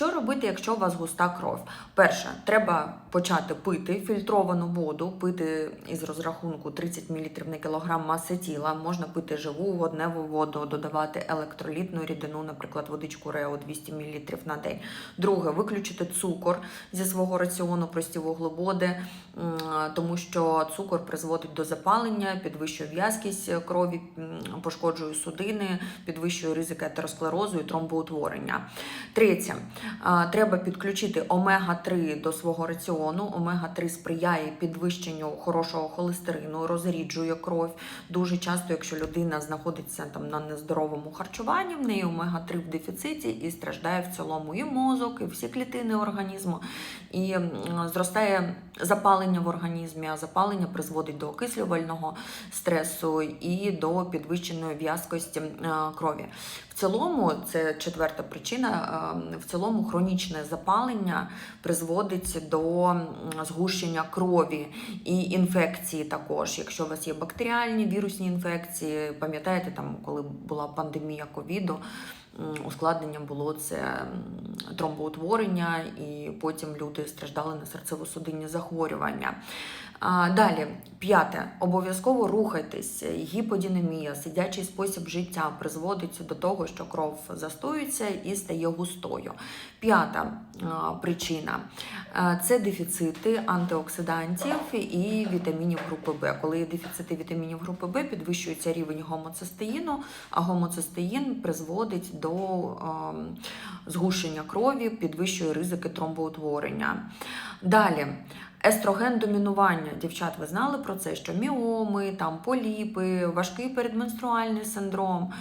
Що робити, якщо у вас густа кров? Перше, треба почати пити фільтровану воду, пити із розрахунку 30 мл на кілограм маси тіла. Можна пити живу водневу воду, додавати електролітну рідину, наприклад, водичку Рео 200 мл на день. Друге, виключити цукор зі свого раціону, прості вуглеводи, тому що цукор призводить до запалення, підвищує в'язкість крові, пошкоджує судини, підвищує ризик атеросклерозу і тромбоутворення. Третє, треба підключити омега-3 до свого раціону. Омега-3 сприяє підвищенню хорошого холестерину, розріджує кров. Дуже часто, якщо людина знаходиться там на нездоровому харчуванні, в неї омега-3 в дефіциті і страждає в цілому і мозок, і всі клітини організму, і зростає запалення в організмі, а запалення призводить до окислювального стресу і до підвищеної в'язкості е, крові. В цілому, це четверта причина. е, В цілому хронічне запалення призводить до згущення крові і інфекції також. Якщо у вас є бактеріальні вірусні інфекції, пам'ятаєте, там коли була пандемія ковіду. Ускладненням було це тромбоутворення, і потім люди страждали на серцево-судинні захворювання. Далі, п'яте, обов'язково рухайтесь. Гіподінемія, сидячий спосіб життя призводить до того, що кров застоюється і стає густою. П'ята причина це дефіцити антиоксидантів і вітамінів групи Б. Коли дефіцити вітамінів групи Б, підвищується рівень гомоцистеїну, а гомоцистеїн призводить до а, згущення крові, підвищує ризики тромбоутворення. Далі. Естроген домінування. Дівчат, ви знали про це, що міоми, там поліпи, важкий передменструальний синдром.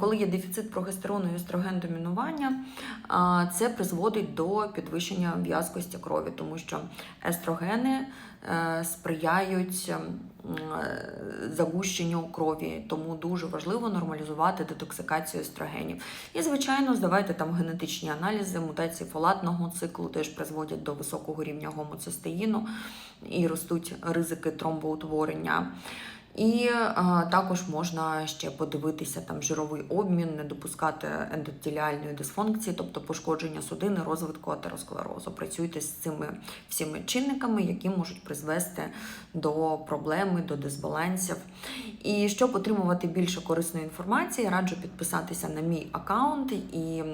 Коли є дефіцит прогестерону і естроген домінування, це призводить до підвищення в'язкості крові, тому що естрогени е, сприяють е, загущенню крові, тому дуже важливо нормалізувати детоксикацію естрогенів. І, звичайно, здавайте там генетичні аналізи, мутації фолатного циклу теж призводять до високого рівня гомоцистеїну і ростуть ризики тромбоутворення. І а, також можна ще подивитися там жировий обмін, не допускати ендотеліальної дисфункції, тобто пошкодження судини, розвитку атеросклерозу. Працюйте з цими всіми чинниками, які можуть призвести до проблеми, до дисбалансів. І щоб отримувати більше корисної інформації, раджу підписатися на мій аккаунт, і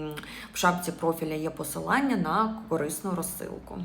в шапці профіля є посилання на корисну розсилку.